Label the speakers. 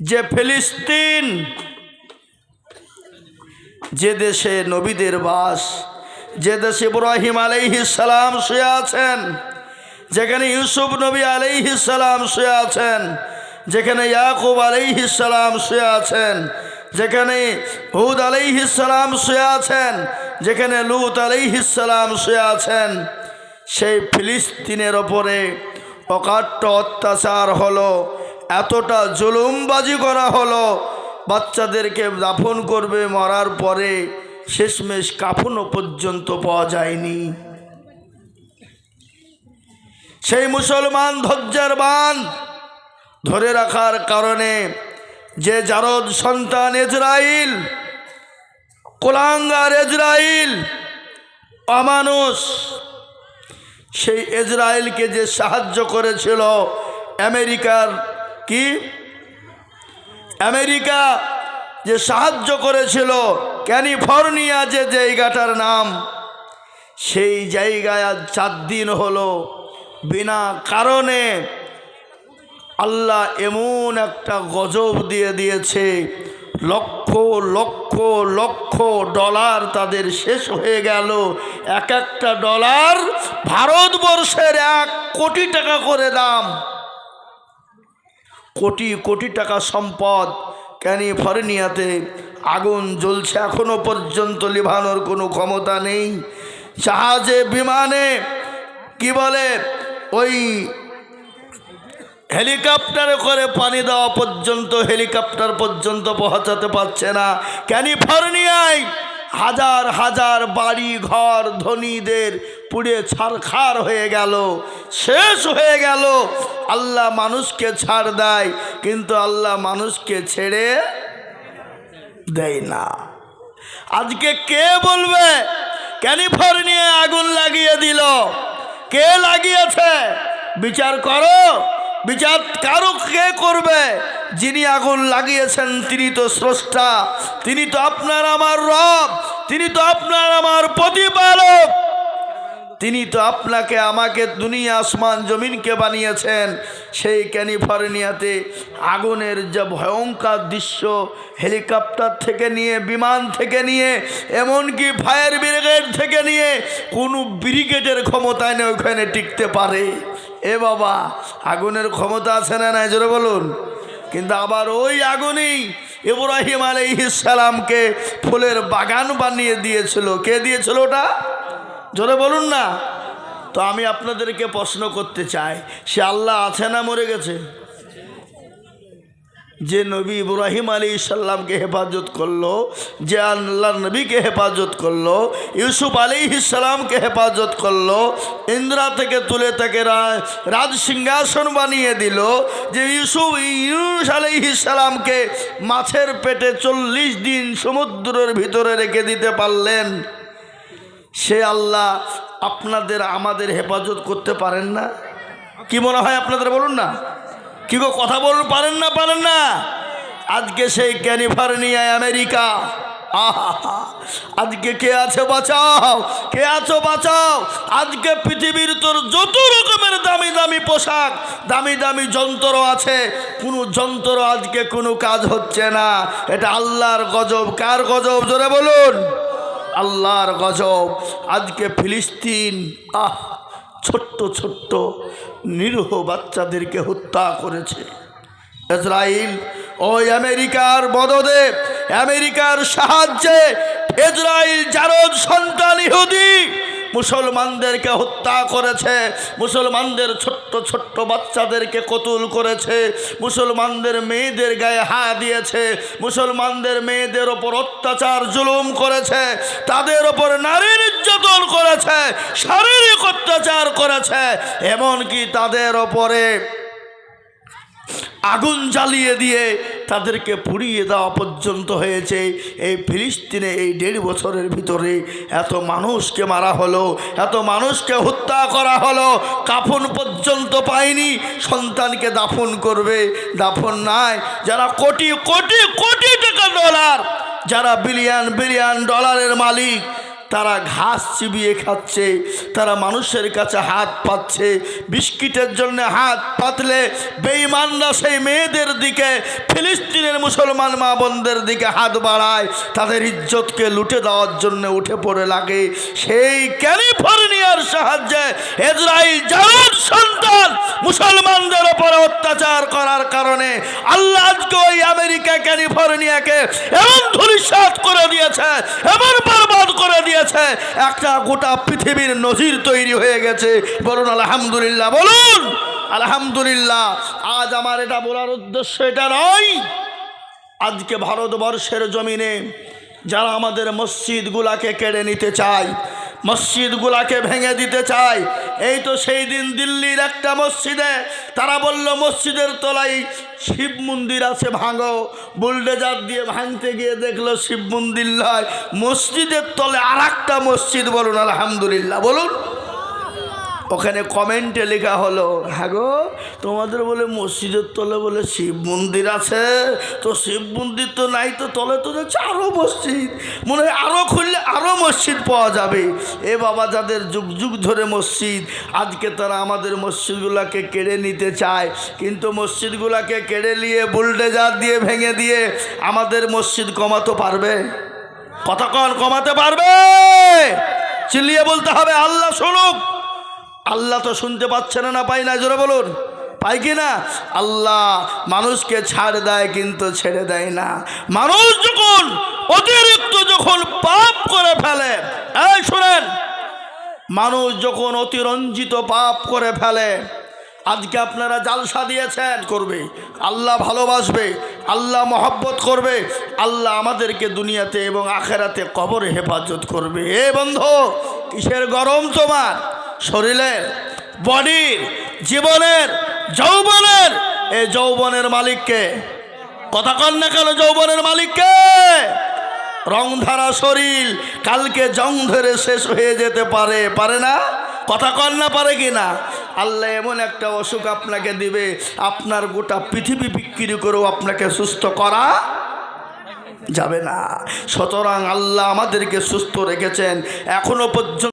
Speaker 1: যে ফিলিস্তিন, যে দেশে নবীদের বাস, যে দেশে ইব্রাহিম সালাম শুয়ে আছেন, যেখানে ইউসুফ নবী সালাম শুয়ে আছেন, যেখানে ইয়াকুব সালাম শুয়ে আছেন, যেখানে হুদ সালাম শুয়ে আছেন, যেখানে লুত সালাম শুয়ে আছেন, সেই ফিলিস্তিনের ওপরে অকাট্য অত্যাচার হলো। এতটা জুলুমবাজি করা হলো, বাচ্চাদেরকে দাফন করবে, মরার পরে শেষমেশ কাফনও পর্যন্ত পাওয়া যায়নি। সেই মুসলমান ধৈর্যের বান ধরে রাখার কারণে যে জারদ সন্তান এজরাইল কোলাঙ্গার এজরাইল অমানুষ, সেই ইসরায়েলকে যে সাহায্য করেছিল আমেরিকার কি? আমেরিকা যে সাহায্য করেছিল ক্যালিফোর্নিয়া যে জায়গাটার নাম, সেই জায়গায় চার দিন হলো বিনা কারণে আল্লাহ এমন একটা গজব দিয়ে দিয়েছে, লক্ষ লক্ষ লক্ষ ডলার তাদের শেষ হয়ে গেল। এক একটা ডলার ভারতবর্ষের এক কোটি টাকা করে দাম। কোটি কোটি টাকা সম্পদ ক্যালিফোর্নিয়াতে আগুন জ্বলছে এখনও পর্যন্ত, লিভানোর কোনো ক্ষমতা নেই। জাহাজে, বিমানে, কি বলে, ওই হেলিকপ্টারে করে পানি দেওয়া পর্যন্ত, হেলিকপ্টার পর্যন্ত পৌঁছাতে পারছে না। ক্যালিফোর্নিয়ায় হাজার হাজার বাড়ি, ঘর, ধনীদের পুড়ে ছারখার হয়ে গেল, শেষ হয়ে গেল। আল্লাহ মানুষকে ছাড় দেয়, কিন্তু আল্লাহ মানুষকে ছেড়ে দেয় না। আজকে কে বলবে, ক্যালিফোর্নিয়ায় আগুন লাগিয়ে দিল। কে লাগিয়েছে? বিচার করো। বিচার কারও কে করবে? যিনি আগুন লাগিয়েছেন, তিনি তো স্রষ্টা, তিনি তো আপনার আমার রব, তিনি তো আপনার আমার প্রতিপালক। তিনি তো আপনাকে আমাকে দুনিয়া, আসমান, জমিনকে বানিয়েছেন। সেই ক্যালিফোর্নিয়াতে আগুনের যে ভয়ঙ্কর দৃশ্য, হেলিকপ্টার থেকে নিয়ে, বিমান থেকে নিয়ে, এমনকি ফায়ার ব্রিগেড থেকে নিয়ে, কোনো ব্রিগেডের ক্ষমতায় নেই, ওখানে টিকতে পারে। এ বাবা, আগুনের ক্ষমতা আছে না নাই? জোরে বলুন। কিন্তু আবার ওই আগুনেই ইব্রাহিম সালামকে ফুলের বাগান বানিয়ে দিয়েছিল। কে দিয়েছিল ওটা? জোরে বলুন না। তো আমি আপনাদেরকে প্রশ্ন করতে চাই, সে আল্লাহ আছে না মরে গেছে? যে নবী ইব্রাহিম আলী ইসাল্লামকে হেফাজত করল, যে আল্লাহ নবীকে হেফাজত করল, ইউসুফ আলী ইসালামকে হেফাজত করল, ইন্দ্রা থেকে তুলে তাকে রাজ সিংহাসন বানিয়ে দিল, যে ইউসুফ ইউনুস আলী ইসালামকে মাছের পেটে চল্লিশ দিন সমুদ্রের ভিতরে রেখে দিতে পারলেন। সে আল্লাহ আপনাদের আমাদের হেফাজত করতে পারেন না? কি মনে হয় আপনাদের বলুন না? কি গো, কথা বলুন পারেন না পারেন না? আজকে সেই ক্যালিফোর্নিয়ায় আমেরিকা। আজকে কে আছে বাঁচাও, কে আছো বাঁচাও? আজকে পৃথিবীর তোর যত রকমের দামি দামি পোশাক, দামি দামি যন্ত্র আছে, কোনো যন্ত্র আজকে কোনো কাজ হচ্ছে না। এটা আল্লাহর গজব, কার গজব? জোরে বলুন। আল্লাহর গজব। আজকে ফিলিস্তিন, আহ ছোট্ট ছোট্ট নিরীহ বাচ্চাদেরকে হত্যা করেছে। ইসরায়েল ওই আমেরিকার মদদে, আমেরিকার সাহায্যে ইসরায়েল জারদ সন্তান ইহুদি মুসলমানদেরকে হত্যা করেছে, মুসলমানদের ছোট্ট ছোট্ট বাচ্চাদেরকে কতুল করেছে, মুসলমানদের মেয়েদের গায়ে হা দিয়েছে, মুসলমানদের মেয়েদের ওপর অত্যাচার জুলুম করেছে, তাদের ওপর নারী নির্যাতন করেছে শারীরিক অত্যাচার করেছে, এমনকি তাদের ওপরে আগুন জ্বালিয়ে দিয়ে তাদেরকে পুড়িয়ে দেওয়া পর্যন্ত হয়েছে। এই ফিলিস্তিনে এই দেড় বছরের ভিতরে এত মানুষকে মারা হলো, এত মানুষকে হত্যা করা হলো, কাফন পর্যন্ত পায়নি, সন্তানকে দাফন করবে, দাফন নাই, যারা কোটি কোটি কোটি টাকা ডলার, যারা বিলিয়ন বিলিয়ন ডলারের মালিক তারা ঘাস চিবিয়ে খাচ্ছে, তারা মানুষের কাছে হাত পাচ্ছে বিস্কিটের জন্য হাত পাতলে বেঈমানরা সেই মেয়েদের দিকে, ফিলিস্তিনের মুসলমান মা বোনদের দিকে হাত বাড়ায়, তাদের ইজ্জতকে লুটে দেওয়ার জন্য উঠে পড়ে লাগে। সেই ক্যালিফোর্নিয়ার সাহায্যে ইসরায়েল জারুদ সন্তান মুসলমানদের উপরে অত্যাচার করার কারণে আল্লাহ আজকে ওই আমেরিকা ক্যালিফোর্নিয়াকে এমন ধূলিসাৎ করে দিয়েছে, এমন বরবাদ করে দিয়েছে একটা গোটা পৃথিবীর নজির তৈরি হয়ে গেছে। বলুন, আলহামদুলিল্লাহ বলুন, আলহামদুলিল্লাহ, আজ আমার এটা বলার উদ্দেশ্য এটা নয়। আজকে ভারতবর্ষের জমিনে যারা আমাদের মসজিদগুলাকে কেড়ে নিতে চায় মসজিদগুলাকে ভেঙে দিতে চায়। এই তো সেই দিন দিল্লির একটা মসজিদে তারা বলল, মসজিদের তলায় শিব মন্দির আছে, ভাঙো। বুলডেজার দিয়ে ভাঙতে গিয়ে দেখল শিব মন্দির নয়, মসজিদের তলে আর একটা মসজিদ বলুন, আলহামদুলিল্লাহ, বলুন। ওখানে কমেন্টে লেখা হলো হ্যাঁ গো, তোমাদের বলে মসজিদের তলে বলে শিব মন্দির আছে, তো শিব মন্দির তো নাই তো তলে তো দেখছি আরও মসজিদ। মনে হয় আরও খুললে আরও মসজিদ পাওয়া যাবে। এ বাবা, যাদের যুগ যুগ ধরে মসজিদ, আজকে তারা আমাদের মসজিদগুলোকে কেড়ে নিতে চায়। কিন্তু মসজিদগুলোকে কেড়ে নিয়ে বুলডেজার দিয়ে ভেঙে দিয়ে আমাদের মসজিদ কমাতে পারবে? কতক্ষণ কমাতে পারবে? চিল্লিয়ে বলতে হবে, আল্লাহ শুনুক। আল্লাহ তো শুনতে পাচ্ছে না না পাই না, জোরে বলুন। পাই কি না? আল্লাহ মানুষকে ছাড় দেয় কিন্তু ছেড়ে দেয় না। মানুষ যখন অতিরিক্ত যখন পাপ করে ফেলে, এই শুনেন, মানুষ যখন অতিরঞ্জিত পাপ করে ফেলে, আজকে আপনারা জালসা দিয়েছেন করবে, আল্লাহ ভালোবাসবে, আল্লাহ মহব্বত করবে, আল্লাহ আমাদেরকে দুনিয়াতে এবং আখেরাতে কবরে হেফাজত করবে। এ বন্ধু, কিসের গরম তোমার? শরীরের, বডির, জীবনের, যৌবনের এই যৌবনের মালিককে। কথা কন না কেন যৌবনের মালিককে? রং ধারা শরীর কালকে জং ধরে শেষ হয়ে যেতে পারে পারে না? কথা কন না পারে কি না? আল্লাহ এমন একটা অসুখ আপনাকে দিবে, আপনার গোটা পৃথিবী বিক্রি করেও আপনাকে সুস্থ করা যাবে না। সুতরাং আল্লাহ আমাদেরকে সুস্থ রেখেছেন, এখনও পর্যন্ত